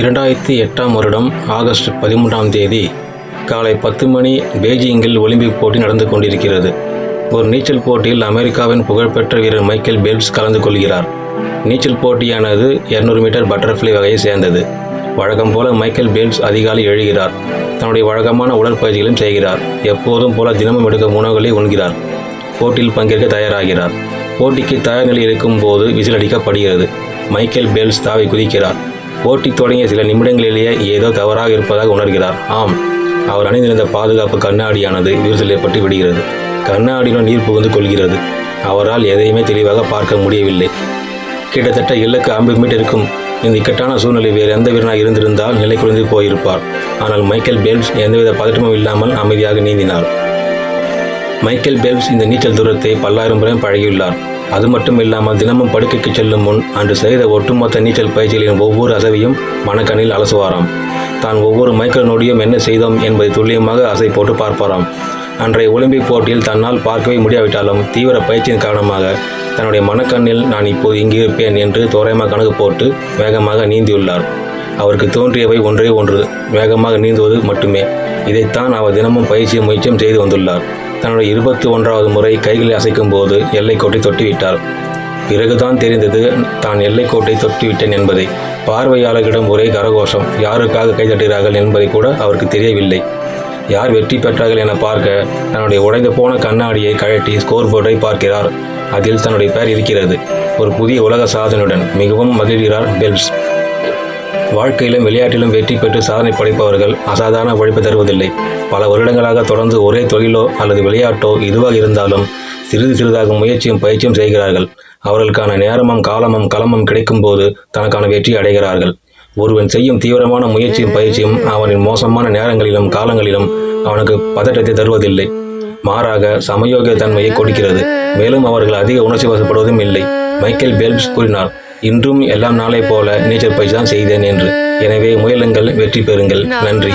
இரண்டாயிரத்தி எட்டாம் வருடம் ஆகஸ்ட் பதிமூன்றாம் தேதி காலை பத்து மணி பெய்ஜிங்கில் ஒலிம்பிக் போட்டி நடந்து கொண்டிருக்கிறது. ஒரு நீச்சல் போட்டியில் அமெரிக்காவின் புகழ்பெற்ற வீரர் மைக்கேல் பெல்ப்ஸ் கலந்து கொள்கிறார். நீச்சல் போட்டியானது 200 மீட்டர் பட்டர்ஃப்ளை வகையை சேர்ந்தது. வழக்கம் போல மைக்கேல் பெல்ப்ஸ் அதிகாலை எழுகிறார். தன்னுடைய வழக்கமான உடற்பயிற்சிகளையும் செய்கிறார். எப்போதும் போல தினமும் எடுக்கும் உணவுகளை உண்கிறார். போட்டியில் பங்கேற்க தயாராகிறார். போட்டிக்கு தயார் நிலை இருக்கும் போது விசில் அடிக்கப்படுகிறது. மைக்கேல் பெல்ஸ் தாவி குதிக்கிறார். போட்டி தொடங்கிய சில நிமிடங்களிலேயே ஏதோ தவறாக இருப்பதாக உணர்கிறார். ஆம் அவர் அணிந்திருந்த பாதுகாப்பு கண்ணாடியானது விரிசலேற்பட்டு விடுகிறது. கண்ணாடியுடன் நீர் புகுந்து கொள்கிறது. அவரால் எதையுமே தெளிவாக பார்க்க முடியவில்லை. கிட்டத்தட்ட இலக்கு ஐம்பது மீட்டர் இருக்கும். இந்த இக்கட்டான சூழ்நிலை வேறு எந்த வீரனாக இருந்திருந்தால் நிலை குறைந்து போயிருப்பார். ஆனால் மைக்கேல் பெல்ஸ் எந்தவித பதட்டமும் இல்லாமல் அமைதியாக நீந்தினார். மைக்கேல் பெல்ப்ஸ் இந்த நீச்சல் தூரத்தை பல்லாயிரம் முறை பழகியுள்ளார். அது மட்டும் இல்லாமல் தினமும் படுக்கைக்கு செல்லும் முன் அன்று செய்த ஒட்டுமொத்த நீச்சல் பயிற்சிகளின் ஒவ்வொரு அசைவையும் மனக்கண்ணில் அலசுவாராம். தான் ஒவ்வொரு மைக்ரோ நொடியும் என்ன செய்தோம் என்பதை துல்லியமாக அசை போட்டு பார்ப்பாராம். அன்றைய ஒலிம்பிக் போட்டியில் தன்னால் பார்க்கவே முடியாவிட்டாலும் தீவிர பயிற்சியின் காரணமாக தன்னுடைய மனக்கண்ணில் நான் இப்போது இங்கு இருப்பேன் என்று தோராயமாக கணக்கு போட்டு வேகமாக நீந்தியுள்ளார். அவருக்கு தோன்றியவை ஒன்றே ஒன்று. வேகமாக நீந்துவது மட்டுமே. இதைத்தான் அவர் தினமும் பயிற்சியும் முயற்சியும் செய்து வந்துள்ளார். தன்னுடைய இருபத்தி ஒன்றாவது முறை கைகளை அசைக்கும் போது எல்லைக்கோட்டை தொட்டுவிட்டார். பிறகுதான் தெரிந்தது தான் எல்லைக்கோட்டை தொட்டுவிட்டேன் என்பதை. பார்வையாளர்களிடம் ஒரே கரகோஷம் யாருக்காக கைதட்டுகிறார்கள் என்பதை கூட அவருக்கு தெரியவில்லை. யார் வெற்றி பெற்றார்கள் என பார்க்க தன்னுடைய உடைந்து போன கண்ணாடியை கழட்டி ஸ்கோர் போர்டை பார்க்கிறார். அதில் தன்னுடைய பெயர் இருக்கிறது. ஒரு புதிய உலக சாதனையுடன் மிகவும் மகிழ்கிறார் பெல்ஸ் வாழ்க்கையிலும் விளையாட்டிலும் வெற்றி பெற்று சாதனை படைப்பவர்கள் அசாதாரண உழைப்பு தருவதில்லை. பல வருடங்களாக தொடர்ந்து ஒரே தொழிலோ அல்லது விளையாட்டோ இதுவாக இருந்தாலும் சிறிது சிறிதாக முயற்சியும் பயிற்சியும் செய்கிறார்கள். அவர்களுக்கான நேரமும் காலமும் களமும் கிடைக்கும்போது தனக்கான வெற்றி அடைகிறார்கள். ஒருவன் செய்யும் தீவிரமான முயற்சியும் பயிற்சியும் அவனின் மோசமான நேரங்களிலும் காலங்களிலும் அவனுக்கு பதட்டத்தை தருவதில்லை. மாறாக சமயோக தன்மையை கொடுக்கிறது. மேலும் அவர்கள் அதிக உணர்ச்சி வசப்படுவதும் இல்லை. மைக்கேல் பேல்ஸ் கூறினார் இன்றும் எல்லாம் நாளை போல நீச்சல் பயிற்சி தான் செய்தேன் என்று. எனவே முயலுங்கள் வெற்றி பெறுங்கள். நன்றி.